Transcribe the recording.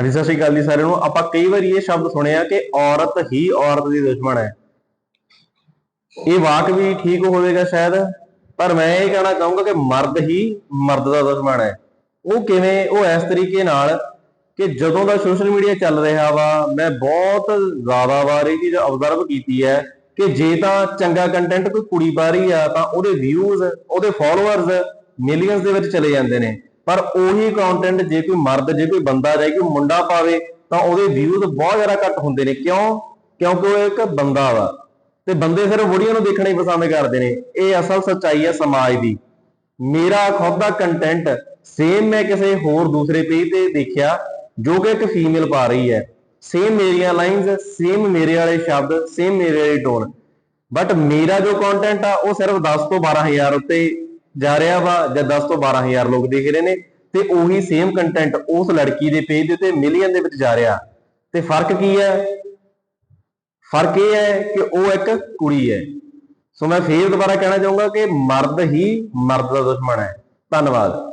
ਹਾਂਜੀ, ਸਤਿ ਸ਼੍ਰੀ ਅਕਾਲ ਜੀ ਸਾਰਿਆਂ ਨੂੰ। ਆਪਾਂ ਕਈ ਵਾਰੀ ਇਹ ਸ਼ਬਦ ਸੁਣਿਆ ਕਿ ਔਰਤ ਹੀ ਔਰਤ ਦੀ ਦੁਸ਼ਮਣ ਹੈ। ਇਹ ਵਾਕ ਵੀ ਠੀਕ ਹੋਵੇਗਾ ਸ਼ਾਇਦ, ਪਰ ਮੈਂ ਇਹ ਕਹਿਣਾ ਚਾਹੂੰਗਾ ਕਿ ਮਰਦ ਹੀ ਮਰਦ ਦਾ ਦੁਸ਼ਮਣ ਹੈ। ਉਹ ਕਿਵੇਂ, ਉਹ ਇਸ ਤਰੀਕੇ ਨਾਲ ਕਿ ਜਦੋਂ ਦਾ ਸੋਸ਼ਲ ਮੀਡੀਆ ਚੱਲ ਰਿਹਾ ਵਾ, ਮੈਂ ਬਹੁਤ ਜ਼ਿਆਦਾ ਵਾਰ ਇਹ ਚੀਜ਼ ਅਬਜ਼ਰਵ ਕੀਤੀ ਹੈ ਕਿ ਜੇ ਤਾਂ ਚੰਗਾ ਕੰਟੈਂਟ ਕੋਈ ਕੁੜੀ ਪਾ ਰਹੀ ਆ, ਤਾਂ ਉਹਦੇ ਵਿਊਜ਼ ਉਹਦੇ ਫਾਲੋਅਰਸ ਮਿਲੀਅਨਸ ਦੇ ਵਿੱਚ ਚਲੇ ਜਾਂਦੇ ਨੇ। ਪਰ ਉਹੀ ਕੰਟੈਂਟ ਜੇ ਕੋਈ ਮਰਦ, ਜੇ ਕੋਈ ਬੰਦਾ ਜਾਂ ਕੋਈ ਮੁੰਡਾ ਪਾਵੇ, ਤਾਂ ਉਹਦੇ ਵਿਊਜ਼ ਬਹੁਤ ਜ਼ਿਆਦਾ ਘੱਟ ਹੁੰਦੇ ਨੇ। ਕਿਉਂ? ਕਿਉਂਕਿ ਉਹ ਇੱਕ ਬੰਦਾ ਵਾ। ਤੇ ਬੰਦੇ ਸਿਰਫ ਵੀਡੀਓ ਨੂੰ ਦੇਖਣਾ ਹੀ ਪਸੰਦ ਕਰਦੇ ਨੇ। ਇਹ ਅਸਲ ਸੱਚਾਈ ਹੈ ਸਮਾਜ ਦੀ। ਮੇਰਾ ਖੁਦ ਦਾ ਕੰਟੈਂਟ ਸੇਮ ਮੈਂ ਕਿਸੇ ਹੋਰ ਦੂਸਰੇ ਪੇਜ ਤੇ ਦੇਖਿਆ, ਜੋ ਕਿ ਇੱਕ ਫੀਮੇਲ ਪਾ ਰਹੀ ਹੈ। ਸੇਮ ਮੇਰੀਆਂ ਲਾਈਨਸ ਸੇਮ ਮੇਰੇ ਵਾਲੇ ਸ਼ਬਦ ਸੇਮ ਮੇਰੇ ਵਾਲੀ ਟੋਨ ਬਟ ਮੇਰਾ ਜੋ ਕੰਟੈਂਟ ਆ, ਉਹ ਸਿਰਫ 10 ਤੋਂ 12000 ਉੱਤੇ ਜਾ ਰਿਹਾ ਵਾ ਜਾਂ 10 ਤੋਂ 12000 ਲੋਕ ਦੇਖ ਰਹੇ ਨੇ ਤੇ ਉਹੀ ਸੇਮ ਕੰਟੈਂਟ ਉਸ ਲੜਕੀ ਦੇ ਪੇਜ ਦੇ ਉੱਤੇ ਮਿਲੀਅਨ ਦੇ ਵਿੱਚ ਜਾ ਰਿਹਾ। ਤੇ ਫ਼ਰਕ ਕੀ ਹੈ? ਫ਼ਰਕ ਇਹ ਹੈ ਕਿ ਉਹ ਇੱਕ ਕੁੜੀ ਹੈ। ਸੋ ਮੈਂ ਫੇਰ ਦੁਬਾਰਾ ਕਹਿਣਾ ਚਾਹੂੰਗਾ ਕਿ ਮਰਦ ਹੀ ਮਰਦ ਦਾ ਦੁਸ਼ਮਣ ਹੈ। ਧੰਨਵਾਦ।